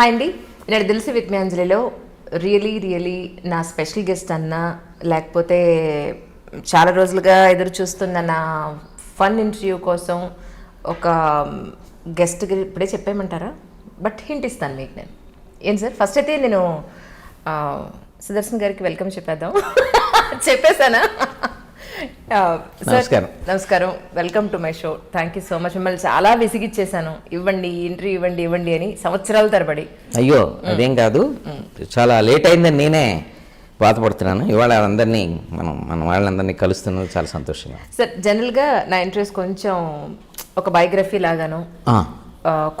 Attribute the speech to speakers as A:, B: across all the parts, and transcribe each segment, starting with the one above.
A: Hi అండి నేను తెలిసి విత్ మీ అంజలిలో. రియలీ రియలీ నా స్పెషల్ గెస్ట్ అన్న లేకపోతే చాలా రోజులుగా ఎదురు చూస్తున్న నా ఫన్ ఇంటర్వ్యూ కోసం ఒక um, గెస్ట్ ఇప్పుడే చెప్పేయమంటారా? బట్ హింట్ ఇస్తాను మీకు నేను. ఏం సార్? ఫస్ట్ అయితే నేను uh, సుదర్శన్ గారికి వెల్కమ్ చెప్పేద్దాం. చెప్పేశానా?
B: నమస్కారం.
A: నమస్కారం. Welcome to my show thank you so much మిమ్మల్ని చాలా విసిగిచ్చేసాను ఇవ్వండి ఇంటర్వ్యూ ఇవ్వండి ఇవ్వండి అని సంవత్సరాల తరబడి.
B: అయ్యో అదేం కాదు. చాలా లేట్ అయిందని నేనే బాధపడుతున్నాను ఇవాళ అందరినీ మనం మన వాళ్ళందరినీ కలుస్తున్నది చాలా సంతోషంగా
A: సార్ జనరల్గా నా ఇంట్రెస్ట్ కొంచెం ఒక బయోగ్రఫీ లాగాను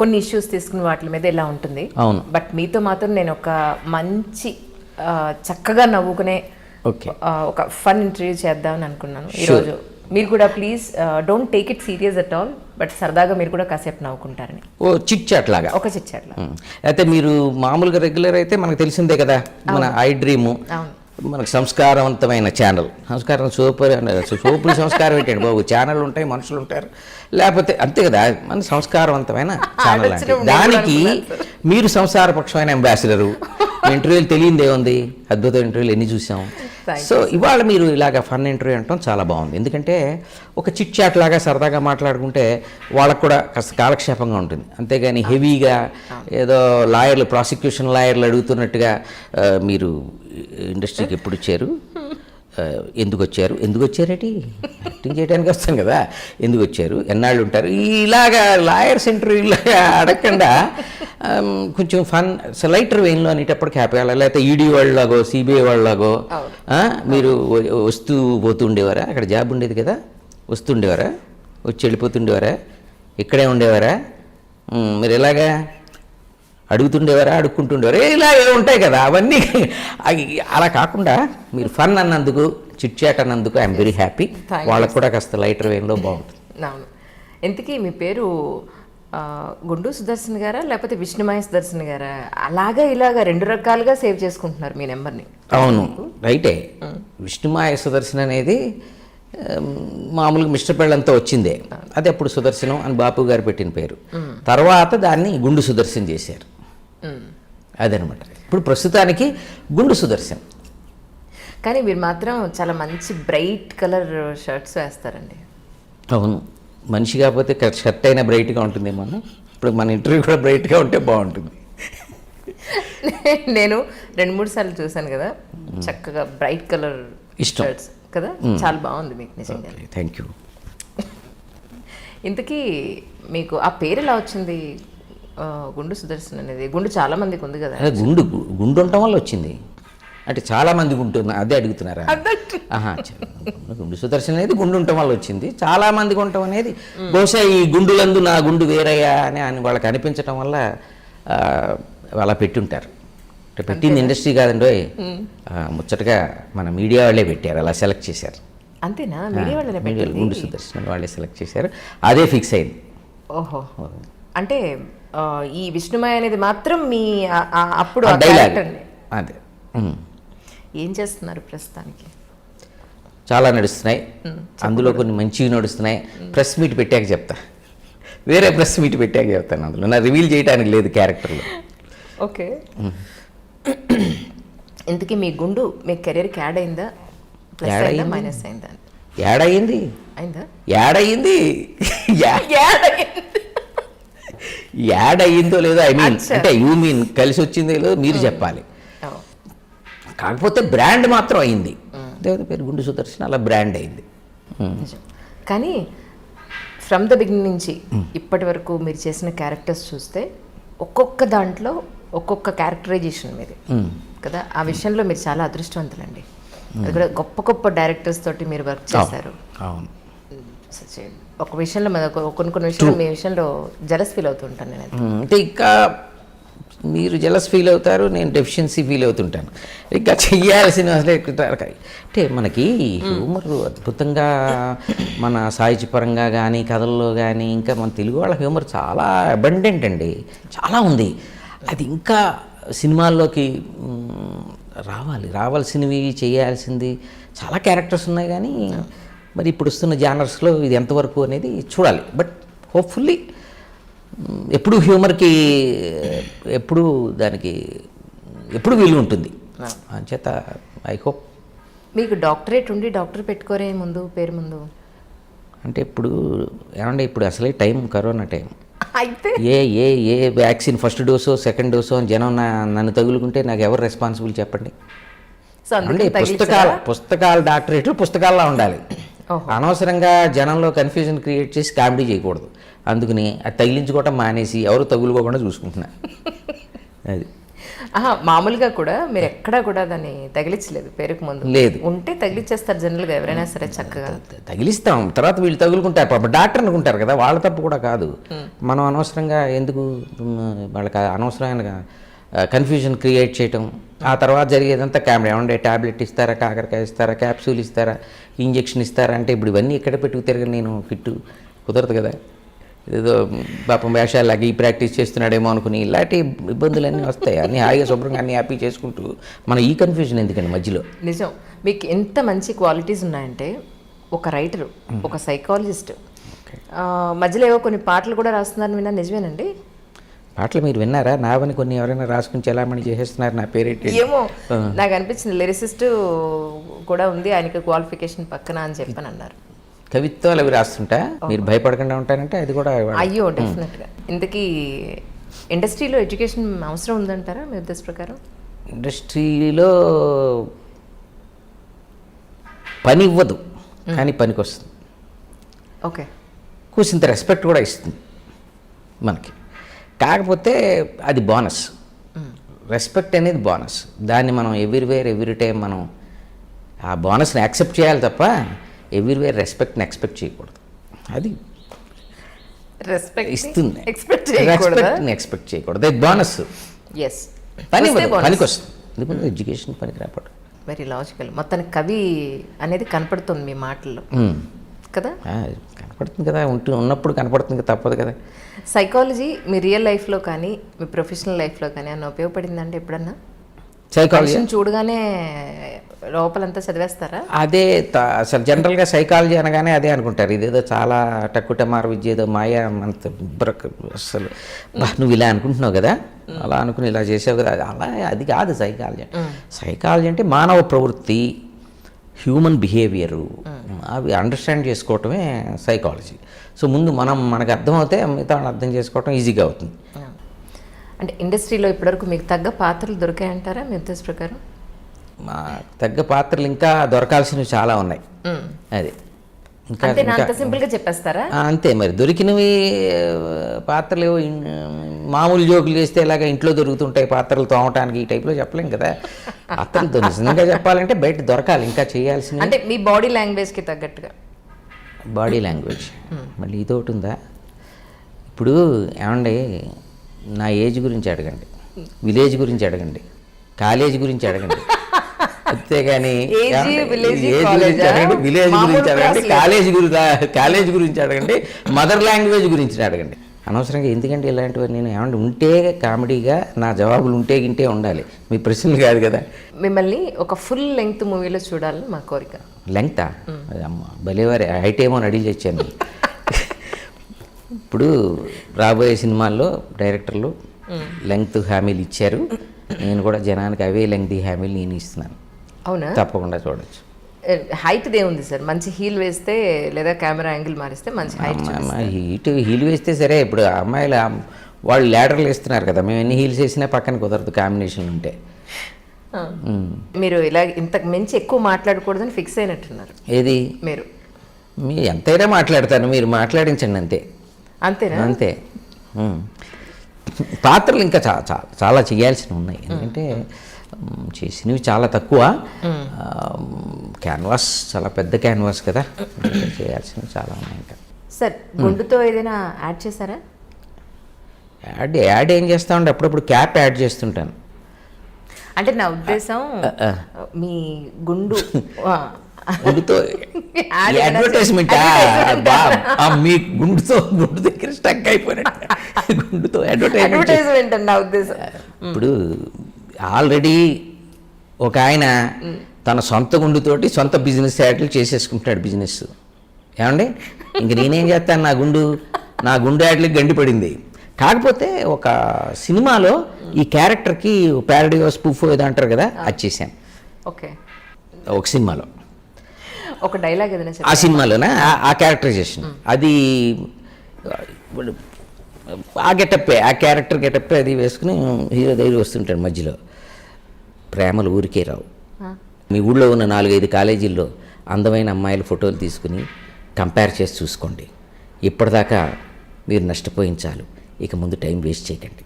A: కొన్ని ఇష్యూస్ తీసుకుని వాటి మీద ఇలా ఉంటుంది.
B: అవును.
A: బట్ మీతో మాత్రం నేను ఒక మంచి చక్కగా నవ్వుకునే ఒక ఫన్ ఇంటర్వ్యూ చేద్దామని అనుకున్నాను. ఈరోజు మీరు కూడా please don't take it serious at all but సరదాగా మీరు కూడా కాసేపు నవ్వుకుంటారని.
B: ఓ చిట్ చాట్ లాగా.
A: ఒక చిచ్చాట్లా
B: ఉమ్. అయితే మీరు మామూలుగా రెగ్యులర్ అయితే మనకు తెలిసిందే కదా మన ఐ డ్రీము మనకు సంస్కారవంతమైన ఛానల్ సంస్కారం సూపర్ సోపులు సంస్కారం ఏంటండి బాబు? ఛానల్ ఉంటాయి మనుషులు ఉంటారు. లేకపోతే అంతే కదా మన సంస్కారవంతమైన ఛానల్ అంటే దానికి మీరు సంసారపక్షమైన అంబాసిడరు ఇంటర్వ్యూలు తెలియందే ఉంది అద్భుత ఇంటర్వ్యూలు ఎన్ని చూసాం? సో ఇవాళ మీరు ఇలాగ ఫన్ ఇంటర్వ్యూ అంటాం చాలా బాగుంది. ఎందుకంటే ఒక చిట్ చాట్ లాగా సరదాగా మాట్లాడుకుంటే వాళ్ళకు కూడా కాస్త కాలక్షేపంగా ఉంటుంది. అంతేగాని హెవీగా ఏదో లాయర్లు ప్రాసిక్యూషన్ లాయర్లు అడుగుతున్నట్టుగా మీరు ఇండస్ట్రీకి ఎప్పుడు వచ్చారు ఆ, ఎందుకు వచ్చారు ఎందుకు వచ్చారేటి యాక్టింగ్ చేయడానికి వస్తాను కదా. ఎందుకు వచ్చారు ఎన్నాళ్ళు ఉంటారు ఇలాగా లాయర్స్ ఇంటర్వ్యూలాగా అడగకుండా ఆమ్, కొంచెం ఫన్ లైటర్ వెయిన్లో అనేటప్పటికి హ్యాపీగా లేకపోతే ఈడీ వాళ్ళలాగో సిబిఐ వాళ్ళలాగో మీరు వస్తూ పోతూ ఉండేవారా అక్కడ జాబ్ ఉండేది కదా. వస్తుండేవారా? వచ్చి వెళ్ళిపోతుండేవారా? ఇక్కడే ఉండేవారా? మీరు ఎలాగా? అడుగుతుండేవారా అడుక్కుంటుండేవారా? ఇలా ఉంటాయి కదా అవన్నీ. అవి అలా కాకుండా మీరు ఫన్ అన్నందుకు చిట్ చాట్ అన్నందుకు ఐఎమ్ వెరీ హ్యాపీ. వాళ్ళకు కూడా కాస్త లైటర్ వేన్లో బాగుంటుంది.
A: అవును. ఇంతకీ మీ పేరు గుండు సుదర్శన్ గారా లేకపోతే విష్ణుమాయ సుదర్శన్ గారా? అలాగా ఇలాగా రెండు రకాలుగా సేవ్ చేసుకుంటున్నారు మీ నెంబర్ని.
B: అవును. రైటే. విష్ణుమాయ సుదర్శన్ అనేది మామూలుగా మిస్టర్ పెళ్ళంతో వచ్చిందే. అది అప్పుడు సుదర్శనం అని బాపు గారు పెట్టిన పేరు. తర్వాత దాన్ని గుండు సుదర్శన్ చేశారు. అదనమాట. ఇప్పుడు ప్రస్తుతానికి గుండు సుదర్శన్.
A: కానీ మీరు మాత్రం చాలా మంచి బ్రైట్ కలర్ షర్ట్స్ వేస్తారండి.
B: అవును. మనిషి కాకపోతే షర్ట్ అయినా బ్రైట్గా ఉంటుందేమో ఇప్పుడు మన ఇంటర్వ్యూ కూడా బ్రైట్గా ఉంటే బాగుంటుంది.
A: నేను రెండు మూడు సార్లు చూశాను కదా చక్కగా బ్రైట్ కలర్. షర్ట్స్ కదా? చాలా బాగుంది మీకు నిజంగా
B: థ్యాంక్ యూ
A: ఇంతకీ మీకు ఆ పేరు ఎలా వచ్చింది? గుండు సుదర్శన్ అనేది. గుండు చాలా మందికి ఉంది కదా.
B: అదే గుండు గుండు ఉండటం వల్ల వచ్చింది. అంటే చాలా మందికి ఉంటున్నా అదే అడుగుతున్నారా? ఆహా, చ- గుండు సుదర్శన్ అనేది గుండు ఉండటం వల్ల వచ్చింది. చాలా మందికి ఉండటం అనేది బహుశా ఈ గుండులందు నా గుండు వేరయ్యా అని అని వాళ్ళకి అనిపించటం వల్ల ఆ, అలా పెట్టుంటారు. అంటే పెట్టింది ఇండస్ట్రీ కాదండి. ఆ, ముచ్చటగా మన మీడియా వాళ్ళే పెట్టారు అలా సెలెక్ట్ చేశారు.
A: అంతేనా? మీడియా వాళ్ళనే
B: మీడియా
A: పెట్టింది.
B: గుండు సుదర్శన్ వాళ్ళే సెలెక్ట్ చేశారు. అదే ఫిక్స్ అయింది.
A: ఓహో. అంటే ఈ విష్ణుమయ అనేది మాత్రం మీ అప్పుడు
B: అదే.
A: ఏం చేస్తున్నారు ప్రస్తుతానికి?
B: చాలా నడుస్తున్నాయి. అందులో కొన్ని మంచివి నడుస్తున్నాయి. ప్రెస్ మీట్ పెట్టాక చెప్తా. వేరే ప్రెస్ మీట్ పెట్టాక చెప్తాను అందులో. నా రివీల్ చేయడానికి లేదు క్యారెక్టర్లో.
A: ఓకే. ఇంతకీ మీ గుండు మీ కెరీర్కి యాడ్ అయిందా?
B: Add
A: అయిందా. మైనస్ అయిందా?
B: ఏడయింది
A: అయిందా.
B: యాడ్ అయ్యింది
A: యాడ్ అయింది.
B: యాడ్ అయ్యిందో లేదో ఐ మీన్. అంటే యూ మీన్ కలిసి వచ్చిందో లేదో మీరు చెప్పాలి.
A: ఓ,
B: కాకపోతే బ్రాండ్ మాత్రం అయింది. దేవుడి పేరు గుండు సుదర్శన్ అలా బ్రాండ్ అయింది.
A: నిజం. కానీ ఫ్రమ్ ద బిగినింగ్ నుంచి ఇప్పటి వరకు మీరు చేసిన క్యారెక్టర్స్ చూస్తే ఒక్కొక్క దాంట్లో ఒక్కొక్క క్యారెక్టరైజేషన్ మీది. కదా? ఆ విషయంలో మీరు చాలా అదృష్టవంతులండి. అది కూడా గొప్ప గొప్ప డైరెక్టర్స్ తోటి మీరు వర్క్ చేశారు.
B: అవును.
A: ఒక విషయంలో కొన్ని కొన్ని విషయాలు మీ విషయంలో జలస్ ఫీల్ అవుతుంటాను నేను
B: అంటే ఇంకా మీరు జలస్ ఫీల్ అవుతారు నేను డెఫిషియన్సీ ఫీల్ అవుతుంటాను. ఇంకా ఎక్కువ- అంటే మనకి హ్యూమర్ అద్భుతంగా మన సాహిత్యపరంగా కానీ కథల్లో కానీ ఇంకా మన తెలుగు వాళ్ళ హ్యూమర్ చాలా అబండెంట్ అండి. చాలా ఉంది. అది ఇంకా సినిమాల్లోకి రావాలి. రావాల్సినవి చేయాల్సింది చాలా క్యారెక్టర్స్ ఉన్నాయి కానీ మరి ఇప్పుడు వస్తున్న జానర్స్లో ఇది ఎంతవరకు అనేది చూడాలి. బట్ హోప్ఫుల్లీ ఎప్పుడు హ్యూమర్కి ఎప్పుడు దానికి ఎప్పుడు విలువ ఉంటుంది. అంచేత ఐ హోప్
A: మీకు డాక్టరేట్ ఉండి డాక్టర్ పెట్టుకోరే ముందు పేరు ముందు?
B: అంటే ఇప్పుడు ఏమంటే ఇప్పుడు అసలే టైం కరోనా టైం.
A: అయితే?
B: ఏ ఏ ఏ వ్యాక్సిన్ ఫస్ట్ డోసో సెకండ్ డోసో అని జనం నా నన్ను తగులుకుంటే నాకు ఎవరు రెస్పాన్సిబుల్ చెప్పండి?
A: సో
B: అంటే
A: అందుకే
B: పుస్తకాలు పుస్తకాలు డాక్టరేట్లు పుస్తకాల్లో ఉండాలి. అనవసరంగా జనంలో కన్ఫ్యూజన్ క్రియేట్ చేసి కామెడీ చేయకూడదు. అందుకని అది తగిలించుకోవటం మానేసి ఎవరు తగులుకోకుండా చూసుకుంటున్నా. అది.
A: ఆహా, మామూలుగా కూడా మీరు ఎక్కడా కూడా దాన్ని తగిలించలేదు పేరుకు ముందు.
B: లేదు.
A: ఉంటే తగిలిచ్చేస్తారు జనరల్గా ఎవరైనా సరే చక్కగా.
B: తగిలిస్తాం. తర్వాత వీళ్ళు తగులుకుంటారు. పాప డాక్టర్ అనుకుంటారు కదా వాళ్ళ తప్పు కూడా కాదు. మనం అనవసరంగా ఎందుకు వాళ్ళకి అనవసరమైన కన్ఫ్యూజన్ క్రియేట్ చేయటం. ఆ తర్వాత జరిగేదంతా కామెడీ ఏమంటే ట్యాబ్లెట్ ఇస్తారా కాకరకాయ ఇస్తారా క్యాప్సూల్ ఇస్తారా ఇంజెక్షన్ ఇస్తారా అంటే ఇప్పుడు ఇవన్నీ ఎక్కడ పెట్టుకు తిరగని నేను కిట్టు కుదరదు కదా. ఏదో పాపం వేషాలాగా ఈ ప్రాక్టీస్ చేస్తున్నాడేమో అనుకుని ఇలాంటి ఇబ్బందులన్నీ వస్తాయి. అన్నీ హాయిగా శుభ్రంగా అన్నీ హ్యాపీ చేసుకుంటూ మనం ఈ కన్ఫ్యూజన్ ఎందుకండి మధ్యలో?
A: నిజం. మీకు ఎంత మంచి క్వాలిటీస్ ఉన్నాయంటే ఒక రైటరు ఒక సైకాలజిస్ట్ మధ్యలో ఏవో కొన్ని పాటలు కూడా రాస్తున్నారని విన్నా నిజమేనండి?
B: పాటలు మీరు విన్నారా? నావని కొన్ని ఎవరైనా రాసుకుని చలామణి చేసేస్తున్నారు నా పేరేంటి?
A: ఏమో నాకు అనిపించింది లిరిసిస్ట్ కూడా ఉంది ఆయనకి క్వాలిఫికేషన్ పక్కన అని చెప్పని అన్నారు.
B: కవిత్వాలు అవి రాస్తుంటా? మీరు భయపడకుండా ఉంటారంటే అది కూడా
A: అయ్యో డెఫినెట్గా ఇంతకీ ఇండస్ట్రీలో ఎడ్యుకేషన్ అవసరం ఉందంటారా మీ ఉద్దేశ ప్రకారం?
B: ఇండస్ట్రీలో పని ఇవ్వదు కానీ పనికి వస్తుంది
A: ఓకే.
B: కూసింత రెస్పెక్ట్ కూడా ఇస్తుంది మనకి. కాకపోతే అది బోనస్ రెస్పెక్ట్ అనేది బోనస్ దాన్ని మనం ఎవ్రీవేర్ ఎవ్రీ టైం మనం ఆ బోనస్ని యాక్సెప్ట్ చేయాలి తప్ప ఎవ్రీవేర్ రెస్పెక్ట్ని ఎక్స్పెక్ట్ చేయకూడదు. అది
A: రెస్పెక్ట్
B: ఇస్తుంది.
A: ఎక్స్పెక్ట్ చేయకూడదా?
B: రెస్పెక్ట్ని ఎక్స్పెక్ట్ చేయకూడదు. అది బోనస్
A: ఎస్
B: పని పనికి వస్తుంది. ఎందుకంటే ఎడ్యుకేషన్ పనికి రాపడు
A: వెరీ లాజికల్ మొత్తానికి కవి అనేది కనపడుతుంది మీ మాటల్లో. కదా?
B: కనపడుతుంది కదా ఉంటూ ఉన్నప్పుడు కనపడుతుంది కదా తప్పదు కదా.
A: సైకాలజీ మీ రియల్ లైఫ్లో కానీ మీ ప్రొఫెషనల్ లైఫ్లో కానీ అన్న ఉపయోగపడిందంటే ఎప్పుడన్నా?
B: సైకాలజీ
A: చూడగానే లోపలంతా చదివేస్తారా?
B: అదే అసలు జనరల్గా సైకాలజీ అనగానే అదే అనుకుంటారు. ఇదేదో చాలా టక్కుటమార విద్య ఏదో మాయా అంత అసలు. నువ్వు ఇలా అనుకుంటున్నావు కదా? అలా అనుకుని ఇలా చేసావు కదా? అలా అది కాదు సైకాలజీ సైకాలజీ అంటే మానవ ప్రవృత్తి. Human behaviour. అవి అండర్స్టాండ్ చేసుకోవటమే సైకాలజీ. సో ముందు మనం మనకు అర్థమవుతే మిగతా అర్థం చేసుకోవటం ఈజీగా అవుతుంది.
A: అంటే ఇండస్ట్రీలో ఇప్పటివరకు మీకు తగ్గ పాత్రలు దొరికాయంటారా మీ ఉద్దేశ ప్రకారం?
B: మా తగ్గ పాత్రలు ఇంకా దొరకాల్సినవి చాలా ఉన్నాయి. అది.
A: అంతే చెప్పేస్తారా?
B: అంతే మరి. దొరికినవి పాత్రలు మామూలు జోకులు చేస్తే ఇలాగ ఇంట్లో దొరుకుతుంటాయి పాత్రలు తోమటానికి ఈ టైప్లో చెప్పలేం కదా. దొరికి నిజంగా చెప్పాలంటే బయట దొరకాలి ఇంకా చేయాల్సిన
A: అంటే మీ బాడీ లాంగ్వేజ్కి తగ్గట్టుగా?
B: Body language. మళ్ళీ ఇది ఒకటి ఉందా? ఇప్పుడు ఏమండి నా ఏజ్ గురించి అడగండి. విలేజ్ గురించి అడగండి. కాలేజ్ గురించి అడగండి. అంతేగాని
A: college
B: గురించి? అడగండి విలేజ్ గురించి అడగండి. కాలేజ్ గురించి కాలేజ్ గురించి అడగండి మదర్ లాంగ్వేజ్ గురించి అడగండి. అనవసరంగా ఎందుకంటే ఇలాంటివి నేను ఏమంటే ఉంటే కామెడీగా నా జవాబులు ఉంటే గింటే ఉండాలి. మీ ప్రశ్నలు కాదు కదా.
A: మిమ్మల్ని ఒక ఫుల్ లెంగ్త్ మూవీలో చూడాలని మా కోరిక.
B: లెంగ్తా భలేవారి హైట్ ఏమో అడిగి తెచ్చాను ఇప్పుడు రాబోయే సినిమాల్లో డైరెక్టర్లు లెంగ్త్ హామీలు ఇచ్చారు. నేను కూడా జనానికి అవే లెంగ్త్ హామీలు నేను ఇస్తున్నాను.
A: అవునా?
B: తప్పకుండా చూడొచ్చు.
A: హైట్ ఉంది సార్? మంచి హీల్ వేస్తే లేదా కెమెరా యాంగిల్ మారిస్తే మంచి హైట్
B: హీట్ హీల్ వేస్తే సరే ఇప్పుడు అమ్మాయిలు వాళ్ళు ల్యాడర్లు వేస్తున్నారు కదా మేము ఎన్ని హీల్స్ వేసినా పక్కన కుదరదు కాంబినేషన్ ఉంటే.
A: మీరు ఇలా ఇంతకు మించి ఎక్కువ మాట్లాడకూడదని ఫిక్స్ అయినట్టున్నారు.
B: ఏది?
A: మీరు.
B: మీ ఎంతైనా మాట్లాడతాను మీరు మాట్లాడించండి అంతే.
A: అంతేనా?
B: అంతే. పాత్రలు ఇంకా చా చా- చాలా చేయాల్సినవి ఉన్నాయి. ఎందుకంటే చేసినవి చాలా తక్కువ. క్యాన్వాస్ చాలా పెద్ద క్యాన్వాస్ కదా. చేయాల్సినవి చాలా ఉన్నాయి ఇంకా.
A: సార్ గుండుతో ఏదైనా యాడ్ చేశారా?
B: యాడ్ యాడ్ ఏం చేస్తామంటే అప్పుడప్పుడు క్యాప్ యాడ్ చేస్తుంటాను.
A: అంటే నా ఉద్దేశం. మీ గుండు.
B: గుండుతో అడ్వర్టైజ్మెంట్. మీ గుండుతో గుండు దగ్గర స్టక్ అయిపోయినట్టు. గుండుతో అడ్వర్టైజ్మెంట్
A: అడ్వర్టైజ్మెంట్ అండి నా ఉద్దేశం.
B: ఇప్పుడు ఆల్రెడీ ఒక ఆయన తన సొంత గుండుతోటి సొంత బిజినెస్ యాడ్లు చేసేసుకుంటాడు బిజినెస్. ఏమండి? ఇంక నేనేం చేస్తాను? నా గుండు నా గుండు యాడ్లకి గండి పడింది. కాకపోతే ఒక సినిమాలో ఈ క్యారెక్టర్కి ప్యారడీ స్పూఫ్ ఏదో అంటారు కదా అది చేశాను.
A: ఓకే.
B: ఒక సినిమాలో.
A: ఒక డైలాగ్ ఏదైనా
B: ఆ సినిమాలోనే? ఆ- క్యారెక్టరైజేషన్ అది ఆ గెటప్పే ఆ క్యారెక్టర్ గెటప్పే అది వేసుకుని హీరో దగ్గర వస్తుంటాడు మధ్యలో. ప్రేమలు ఊరికే రావు. మీ ఊళ్ళో ఉన్న నాలుగైదు కాలేజీల్లో అందమైన అమ్మాయిల ఫోటోలు తీసుకుని కంపేర్ చేసి చూసుకోండి. ఇప్పటిదాకా మీరు నష్టపోయించాలు ఇక ముందు టైం వేస్ట్ చేయకండి.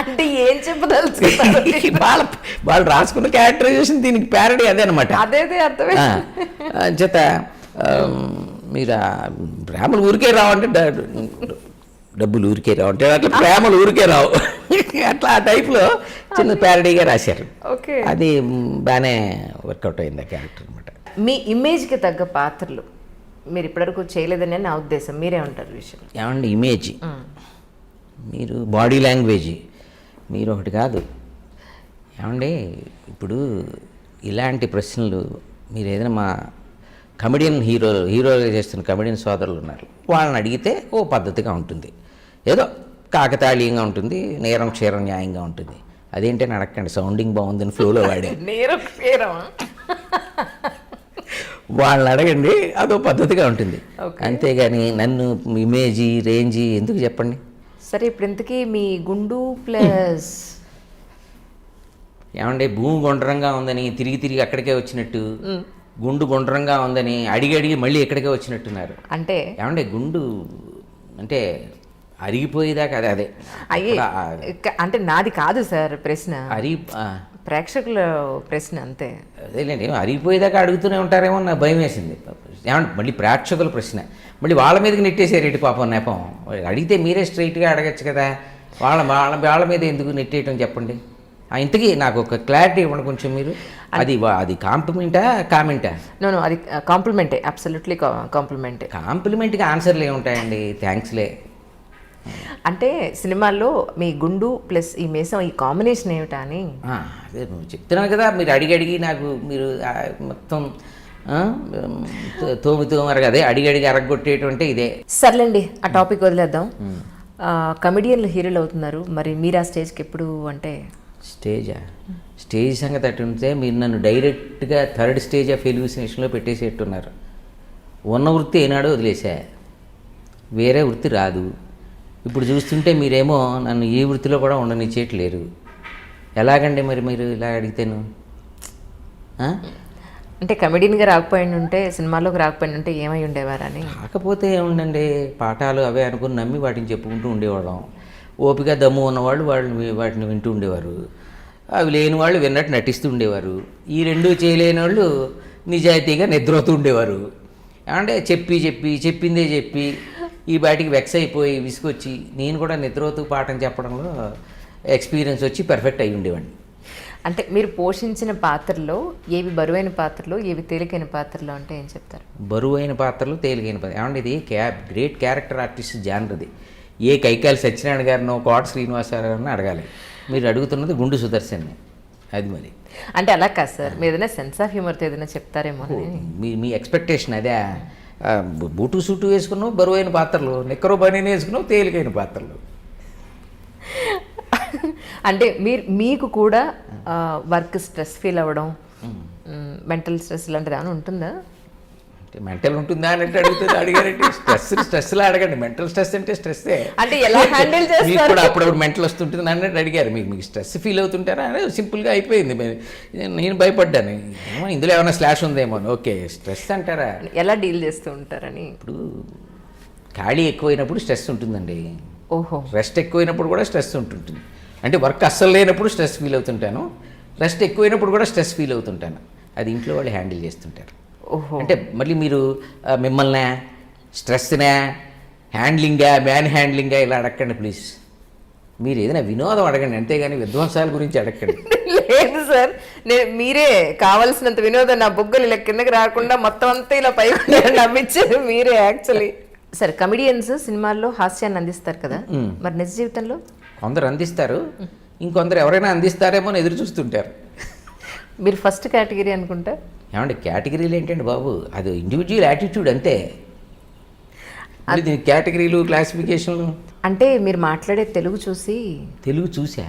A: అంటే ఏం చెప్పదలుచుకున్నారు?
B: వాళ్ళ వాళ్ళు రాసుకున్న క్యారెక్టరైజేషన్ దీనికి ప్యారడీ అదే అనమాట
A: అదేదే అర్థమే
B: చేత మీరు ప్రేమలు ఊరికే రావంటే డబ్బులు ఊరికే రావు అంటే అట్లా ప్రేమలు ఊరికే రావు. అట్లా ఆ టైప్లో చిన్న ప్యారడీగా రాశారు.
A: ఓకే.
B: అది బాగానే వర్కౌట్ అయింది ఆ క్యారెక్టర్ అనమాట
A: మీ ఇమేజ్కి తగ్గ పాత్రలు మీరు ఇప్పటివరకు చేయలేదని నా ఉద్దేశం. మీరే ఉంటారు విషయం?
B: ఏమండి ఇమేజ్. మీరు బాడీ లాంగ్వేజ్. మీరు ఒకటి కాదు. ఏమండి ఇప్పుడు ఇలాంటి ప్రశ్నలు మీరు ఏదైనా మా కమెడియన్ హీరో హీరోలు చేస్తున్న కమెడియన్ సోదరులు ఉన్నారు. వాళ్ళని అడిగితే ఓ పద్ధతిగా ఉంటుంది. ఏదో కాకతాళీయంగా ఉంటుంది నేరం క్షీరం న్యాయంగా ఉంటుంది. అదేంటి అని అడగండి సౌండింగ్ బాగుందని ఫ్లోలో వాడే.
A: నేరం పేరమా
B: వాళ్ళని అడగండి అదో పద్ధతిగా ఉంటుంది. అంతేగాని నన్ను ఇమేజీ రేంజీ ఎందుకు చెప్పండి?
A: సరే ఇప్పుడు ఇంతకీ మీ గుండు ప్లస్
B: ఏమంటే భూమి గుండ్రంగా ఉందని తిరిగి తిరిగి అక్కడికే వచ్చినట్టు? గుండు గుండ్రంగా ఉందని అడిగి అడిగి మళ్ళీ ఇక్కడికే వచ్చినట్టున్నారు.
A: అంటే?
B: ఏమంటే గుండు అంటే అరిగిపోయేదాకా అదే అదే.
A: అయ్యే అంటే నాది కాదు సార్ ప్రశ్న.
B: అరిగి ఆ,
A: ప్రేక్షకుల ప్రశ్న అంతే.
B: అదేలేండి అరిగిపోయేదాకా అడుగుతూనే ఉంటారేమో నా భయం వేసింది. ఏమంటే మళ్ళీ ప్రేక్షకుల ప్రశ్న. మళ్ళీ వాళ్ళ మీదకి నెట్టేసారు పాపం నేపం? అడిగితే మీరే స్ట్రైట్గా అడగచ్చు కదా. వాళ్ళ వాళ్ళ వాళ్ళ మీద ఎందుకు నెట్టేయటం చెప్పండి? ఇంతకీ నాకు ఒక క్లారిటీ ఇవ్వండి కొంచెం మీరు. అది అది కాంప్లిమెంటా కామెంటా
A: నో నో అది కాంప్లిమెంటే అబ్సల్యూట్లీ కాంప్లిమెంటే
B: కాంప్లిమెంట్గా ఆన్సర్లు ఏముంటాయండి? థ్యాంక్స్లే
A: అంటే సినిమాల్లో మీ గుండు ప్లస్ ఈ మేసం ఈ కాంబినేషన్ ఏమిటా అని?
B: అదే నువ్వు చెప్తున్నాను కదా మీరు అడిగి అడిగి నాకు మీరు మొత్తం తోమి తోమరు అదే అడిగి అడిగి అరగొట్టేటువంటి ఇదే.
A: సర్లేండి ఆ టాపిక్ వదిలేద్దాం. కమెడియన్లు హీరోలు అవుతున్నారు. మరి మీరు ఆ స్టేజ్కి ఎప్పుడు అంటే
B: స్టేజా? స్టేజ్ సంగతి అటు ఉంటే మీరు నన్ను డైరెక్ట్గా థర్డ్ స్టేజ్ ఆఫ్ ఎలివినేషన్లో పెట్టేసేట్టున్నారు. ఉన్న వృత్తి ఏనాడో వదిలేసా వేరే వృత్తి రాదు. ఇప్పుడు చూస్తుంటే మీరేమో నన్ను ఈ వృత్తిలో కూడా ఉండనిచ్చేయట్లేరు. ఎలాగండి మరి మీరు ఇలా అడిగితేను?
A: అంటే కమెడియన్గా రాకపోయి ఉంటే సినిమాలోకి రాకపోయి ఉంటే ఏమై ఉండేవారని?
B: కాకపోతే ఏముండండి పాఠాలు అవే అనుకుని నమ్మి వాటిని చెప్పుకుంటూ ఉండేవాళ్ళం. ఓపిక దమ్ము ఉన్నవాళ్ళు వాళ్ళు వాటిని వింటూ ఉండేవారు. అవి లేని వాళ్ళు విన్నట్టు నటిస్తూ ఉండేవారు. ఈ రెండు చేయలేని వాళ్ళు నిజాయితీగా నిద్రపోతూ ఉండేవారు. అంటే చెప్పి చెప్పి చెప్పిందే చెప్పి ఈ బయటికి వెక్స్ అయిపోయి విసుకొచ్చి నేను కూడా నిద్రపోతూ పాఠం చెప్పడంలో ఎక్స్పీరియన్స్ వచ్చి పర్ఫెక్ట్ అయి ఉండేవాడిని.
A: అంటే మీరు పోషించిన పాత్రలో ఏవి బరువైన పాత్రలో ఏవి తేలికైన పాత్రలో అంటే ఏం చెప్తారు?
B: బరువైన పాత్రలు తేలికైన పాత్ర ఏమంటే ఇది క్యా గ్రేట్ క్యారెక్టర్ ఆర్టిస్ట్ జానర్ ఏ కైకాలి సత్యనారాయణ గారినో కోట శ్రీనివాసరావు అడగాలి. మీరు అడుగుతున్నది గుండు సుదర్శన్ని. అది మరి.
A: అంటే అలా కాదు సార్. మీరు ఏదైనా సెన్స్ ఆఫ్ హ్యూమర్తో ఏదైనా చెప్తారేమో
B: మీ మీ ఎక్స్పెక్టేషన్ అదే. బూటు సూటు వేసుకున్నావు బరువైన పాత్రలు. నిక్కరు బనీని వేసుకున్నావు తేలికైన పాత్రలు.
A: అంటే మీరు మీకు కూడా వర్క్ స్ట్రెస్ ఫీల్ అవ్వడం మెంటల్ స్ట్రెస్ లాంటిది ఏమైనా ఉంటుందా?
B: మెంటల్ ఉంటుందా అని అంటే అడుగుతుంది అడిగారంటే స్ట్రెస్ స్ట్రెస్లా అడగండి. మెంటల్ స్ట్రెస్ అంటే స్ట్రెస్సే.
A: అంటే ఎలా హ్యాండిల్
B: మీకు కూడా అప్పుడప్పుడు మెంటల్ వస్తుంటుంది అన్నట్టు అడిగారు. మీకు మీకు స్ట్రెస్ ఫీల్ అవుతుంటారా అని సింపుల్గా అయిపోయింది. నేను భయపడ్డాను. ఏమో ఇందులో ఏమైనా స్లాష్ ఉందేమో. ఓకే స్ట్రెస్ అంటారా?
A: ఎలా డీల్ చేస్తూ ఉంటారని?
B: ఇప్పుడు ఖాళీ ఎక్కువైనప్పుడు స్ట్రెస్ ఉంటుందండి.
A: ఓహో.
B: రెస్ట్ ఎక్కువైనప్పుడు కూడా స్ట్రెస్ ఉంటుంటుంది. అంటే వర్క్ అస్సలు లేనప్పుడు స్ట్రెస్ ఫీల్ అవుతుంటాను. రెస్ట్ ఎక్కువైనప్పుడు కూడా స్ట్రెస్ ఫీల్ అవుతుంటాను. అది ఇంట్లో వాళ్ళు హ్యాండిల్ చేస్తుంటారు. అంటే మళ్ళీ మీరు మిమ్మల్ని స్ట్రెస్నే హ్యాండ్లింగా మ్యాన్ హ్యాండ్లింగా ఇలా అడగండి ప్లీజ్ మీరు ఏదైనా వినోదం అడగండి అంతేగాని విధ్వంసాల గురించి అడగండి
A: లేదు సార్ నేను మీరే కావలసినంత వినోదం నా బొగ్గలు ఇలా కిందకి రాకుండా మొత్తం అంతా ఇలా పై నమ్మించారు మీరే యాక్చువల్లీ సరే కమిడియన్స్ సినిమాల్లో హాస్యాన్ని అందిస్తారు కదా? మరి నిజ జీవితంలో?
B: కొందరు అందిస్తారు ఇంకొందరు ఎవరైనా అందిస్తారేమో అని ఎదురు చూస్తుంటారు.
A: మీరు ఫస్ట్ కేటగిరీ అనుకుంటా?
B: ఏమంటే కేటగిరీలు ఏంటండి బాబు? అది ఇండివిజువల్ యాటిట్యూడ్ అంతే. దీని కేటగిరీలు క్లాసిఫికేషన్లు
A: అంటే మీరు మాట్లాడే తెలుగు చూసి
B: తెలుగు చూసా.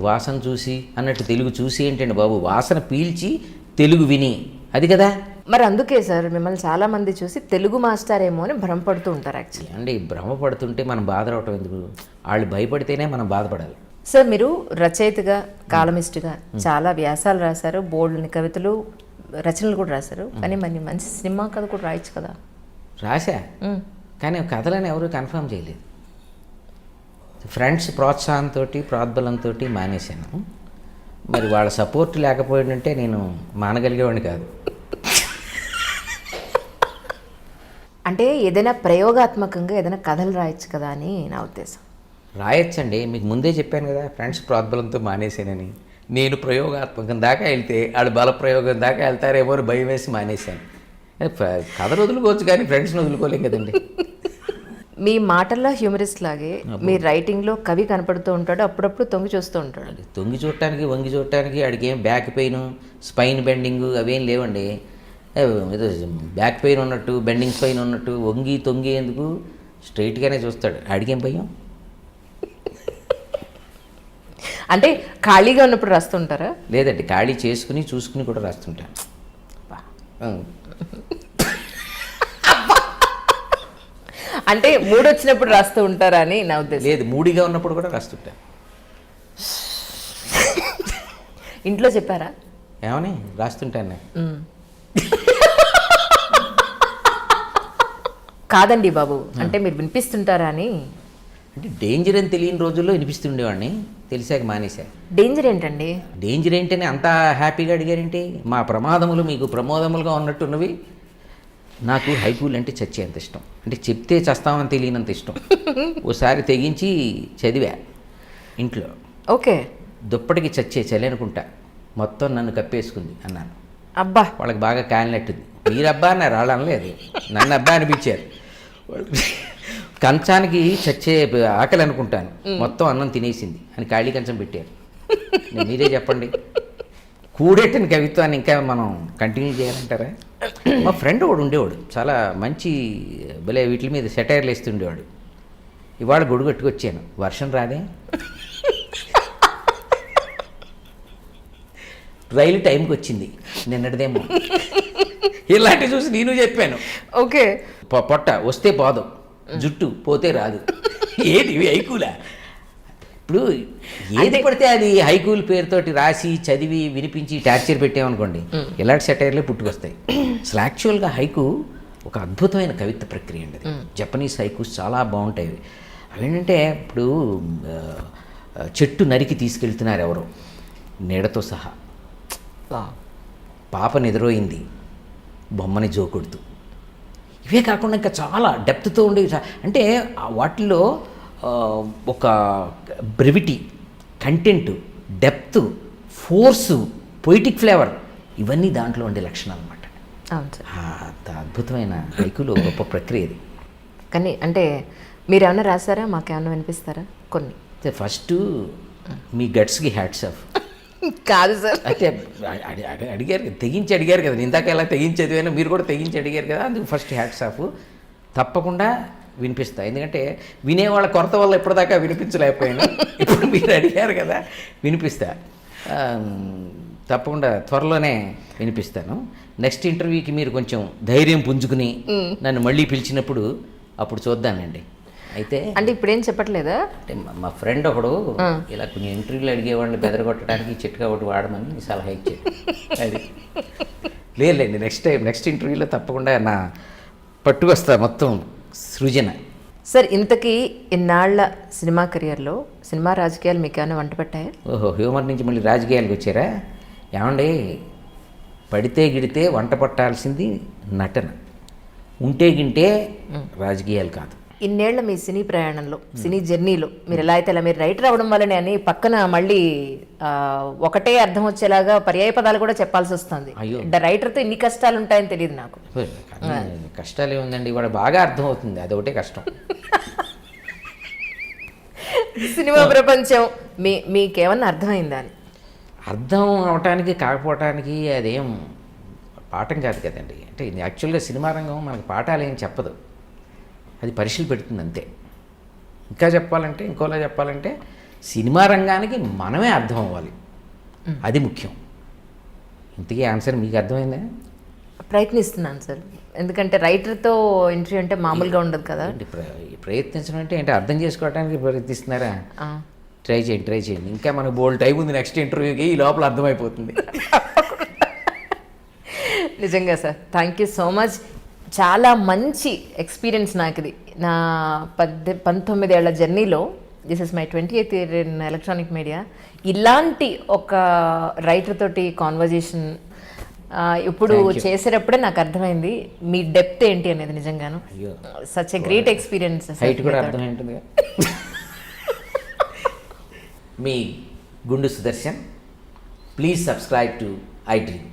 B: వాసన చూసి అన్నట్టు తెలుగు చూసి ఏంటండి బాబు? వాసన పీల్చి తెలుగు విని. అది కదా?
A: మరి అందుకే సార్ మిమ్మల్ని చాలా మంది చూసి తెలుగు మాస్టర్ ఏమో అని భ్రమపడుతూ ఉంటారు యాక్చువల్లీ
B: అండి భ్రమపడుతుంటే మనం బాధపడటం ఎందుకు? వాళ్ళు భయపడితేనే మనం బాధపడాలి.
A: సార్ మీరు రచయితగా కాలమిస్ట్గా చాలా వ్యాసాలు రాశారు బోల్డ్ని కవితలు రచనలు కూడా రాశారు. కానీ మరి మంచి సినిమా కథ కూడా రాయొచ్చు కదా.
B: రాశా. కానీ కథలని ఎవరు కన్ఫర్మ్ చేయలేదు. ఫ్రెండ్స్ ప్రోత్సాహంతో ప్రోద్బలంతో మానేశాను. మరి వాళ్ళ సపోర్ట్ లేకపోయిందంటే నేను మానగలిగేవాడిని కాదు.
A: అంటే ఏదైనా ప్రయోగాత్మకంగా ఏదైనా కథలు రాయొచ్చు కదా అని నా ఉద్దేశం.
B: రాయొచ్చండి. మీకు ముందే చెప్పాను కదా ఫ్రెండ్స్ ప్రోద్బలంతో మానేశానని. నేను ప్రయోగాత్మకం దాకా వెళ్తే వాళ్ళు బల ప్రయోగం దాకా వెళ్తారేమో అని భయం వేసి మానేశాను. కథను వదులుకోవచ్చు కానీ ఫ్రెండ్స్ని వదులుకోలేం కదండి.
A: మీ మాటల్లో హ్యూమరిస్ట్ లాగే మీ రైటింగ్లో కవి కనపడుతూ ఉంటాడు అప్పుడప్పుడు తొంగి చూస్తూ ఉంటాడు.
B: తొంగి చూడటానికి వంగి చూడటానికి ఆడికి ఏం బ్యాక్ పెయిన్ స్పైన్ బెండింగ్ అవేం లేవండి. ఏదో బ్యాక్ పెయిన్ ఉన్నట్టు బెండింగ్ స్పైన్ ఉన్నట్టు వంగి తొంగి ఎందుకు స్ట్రైట్గానే చూస్తాడు. ఆడికేం భయం?
A: అంటే ఖాళీగా ఉన్నప్పుడు రాస్తుంటారా?
B: లేదండి ఖాళీ చేసుకుని చూసుకుని కూడా రాస్తుంటాను
A: అంటే మూడు వచ్చినప్పుడు రాస్తూ ఉంటారా అని నా ఉద్దేశం.
B: లేదు మూడిగా ఉన్నప్పుడు కూడా రాస్తుంటాను
A: ఇంట్లో చెప్పారా?
B: ఏమని? రాస్తుంటాను. నేను.
A: కాదండి బాబు అంటే మీరు వినిపిస్తుంటారా అని
B: అంటే డేంజర్ అని తెలియని రోజుల్లో వినిపిస్తుండేవాడిని తెలిసాక మానేశా.
A: డేంజర్ ఏంటండి?
B: డేంజర్ ఏంటని అంత హ్యాపీగా అడిగారేంటి? మా ప్రమాదములు మీకు ప్రమోదములుగా ఉన్నట్టున్నవి. నాకు హైకూల్ అంటే చచ్చేంత ఇష్టం. అంటే చెప్తే చస్తామని తెలియనంత ఇష్టం. ఓసారి తెగించి చదివా ఇంట్లో.
A: ఓకే.
B: దుప్పటికి చచ్చే చలి అనుకుంటా. మొత్తం నన్ను కప్పేసుకుంది అన్నాను.
A: అబ్బా.
B: వాళ్ళకి బాగా కాలినట్టుంది. మీరు అబ్బా అన్నారు. వాళ్ళు అనలేదు. నన్ను అబ్బా అనిపించారు. కంచానికి చచ్చే ఆకలి అనుకుంటాను. మొత్తం అన్నం తినేసింది. అని ఖాళీ కంచం పెట్టారు. మీరే చెప్పండి. కూడెట్టిన కవిత్వాన్ని ఇంకా మనం కంటిన్యూ చేయాలంటారా? మా ఫ్రెండ్ ఒకడు ఉండేవాడు. చాలా మంచి భలే వీటి మీద సెటైర్లు వేస్తుండేవాడు. ఇవాళ గొడుగు కట్టుకొచ్చాను. వర్షం రాదే. రైలు టైంకి వచ్చింది. నిన్నటిదేమో. ఇలాంటివి చూసి నేను చెప్పాను.
A: ఓకే.
B: పొట్ట వస్తే పోదు. జుట్టు పోతే రాదు. ఏది? ఇవి హైకూలా? ఇప్పుడు ఏది పడితే అది హైకూల్ పేరుతోటి రాసి చదివి వినిపించి టార్చర్ పెట్టామనుకోండి ఇలాంటి సెటైర్లే పుట్టుకొస్తాయి. అసలు యాక్చువల్గా హైకు ఒక అద్భుతమైన కవిత్వ ప్రక్రియ అండి జపనీస్ హైకూస్ చాలా బాగుంటాయి. అవి అవేంటంటే ఇప్పుడు చెట్టు నరికి తీసుకెళ్తున్నారు ఎవరో. నీడతో సహా. పాప నిద్రోయింది బొమ్మని జోకొడుతూ. ఇవే కాకుండా ఇంకా చాలా డెప్త్తో ఉండేవి చా- అంటే ఆ, ఒక brevity content depth force poetic flavour ఇవన్నీ దాంట్లో ఉండే లక్షణాలు అనమాట అద్భుతమైన హైకులో గొప్ప ప్రక్రియ ఇది.
A: కానీ అంటే మీరు ఏమైనా రాసారా? మాకేమైనా వినిపిస్తారా? కొన్ని.
B: ఫస్ట్ మీ గట్స్కి హ్యాట్స్ ఆఫ్.
A: కాదు సార్.
B: అయితే అడి- అడి- అడి- అడిగారు కదా, తెగించి అడిగారు కదా ఇందాక ఎలా తెగించి చదివాను మీరు కూడా తెగించి అడిగారు కదా అందుకు ఫస్ట్ హ్యాట్స్ ఆఫ్ తప్పకుండా వినిపిస్తా. ఎందుకంటే వినేవాళ్ళ కొరత వల్ల ఇప్పటిదాకా వినిపించలేకపోయాను. ఇప్పుడు మీరు అడిగారు కదా వినిపిస్తా. తప్పకుండా త్వరలోనే వినిపిస్తాను. నెక్స్ట్ ఇంటర్వ్యూకి మీరు కొంచెం ధైర్యం పుంజుకుని నన్ను మళ్ళీ పిలిచినప్పుడు అప్పుడు చూద్దానండి అయితే
A: అంటే ఇప్పుడేం చెప్పట్లేదా?
B: అంటే మా- ఫ్రెండ్ ఒకడు ఇలా కొన్ని ఇంటర్వ్యూలు అడిగేవాడిని బెదరగొట్టడానికి చిట్కా ఒకటి వాడమని సలహా ఇచ్చాడు. అది. లేదులేండి నెక్స్ట్ టైం నెక్స్ట్ ఇంటర్వ్యూలో తప్పకుండా నా పట్టుకొస్తా మొత్తం సృజన.
A: సార్ ఇంతకీ ఇన్నాళ్ళ సినిమా కెరియర్లో సినిమా రాజకీయాలు మీకు ఏమైనా వంట పెట్టాయా?
B: ఓహో హ్యూమర్ నుంచి మళ్ళీ రాజకీయాలకు వచ్చారా? ఏమండి పడితే గిడితే వంట పట్టాల్సింది నటన. ఉంటే గింటే రాజకీయాలు కాదు.
A: ఇన్నేళ్ళ మీ సినీ ప్రయాణంలో సినీ జర్నీలో మీరు ఎలా అయితే అలా మీరు రైటర్ అవ్వడం వల్లనే అని పక్కన మళ్ళీ ఒకటే అర్థం వచ్చేలాగా పర్యాయ పదాలు కూడా చెప్పాల్సి వస్తుంది.
B: అయ్యో.
A: రైటర్తో ఇన్ని కష్టాలు ఉంటాయని తెలియదు నాకు.
B: కష్టాలు ఏముందండి? కూడా బాగా అర్థమవుతుంది అదొకటే కష్టం.
A: సినిమా ప్రపంచం మీ మీకేమన్నా అర్థమైందా అని?
B: అర్థం అవటానికి కాకపోవటానికి అదేం పాఠం కాదు కదండి. అంటే యాక్చువల్గా సినిమా రంగం మనకి పాఠాలు ఏం చెప్పదు. అది పరీక్షలు పెడుతుంది అంతే ఇంకా చెప్పాలంటే ఇంకోలా చెప్పాలంటే సినిమా రంగానికి మనమే అర్థం అవ్వాలి. అది ముఖ్యం. ఇంతకీ ఆన్సర్ మీకు అర్థమైందా?
A: ప్రయత్నిస్తున్నాను సార్. ఎందుకంటే రైటర్తో ఇంటర్వ్యూ అంటే మామూలుగా ఉండదు కదా.
B: ప్రయత్నించడం అంటే ఏంటి? అర్థం చేసుకోవడానికి ప్రయత్నిస్తున్నారా? ట్రై చేయండి ట్రై చేయండి. ఇంకా మనకు బోల్డ్ టైం ఉంది నెక్స్ట్ ఇంటర్వ్యూకి ఈ లోపల అర్థమైపోతుంది.
A: నిజంగా sir. Thank you so much. చాలా మంచి ఎక్స్పీరియన్స్ నాకు ఇది నా పద్దె పంతొమ్మిది ఏళ్ళ జర్నీలో this is my twenty eighth year in electronic media ఇలాంటి ఒక రైటర్ తోటి కాన్వర్జేషన్ ఇప్పుడు చేసేటప్పుడే నాకు అర్థమైంది మీ డెప్త్ ఏంటి అనేది నిజంగాను. Such a great experience
B: me Gundu Sudarshan please subscribe to I dream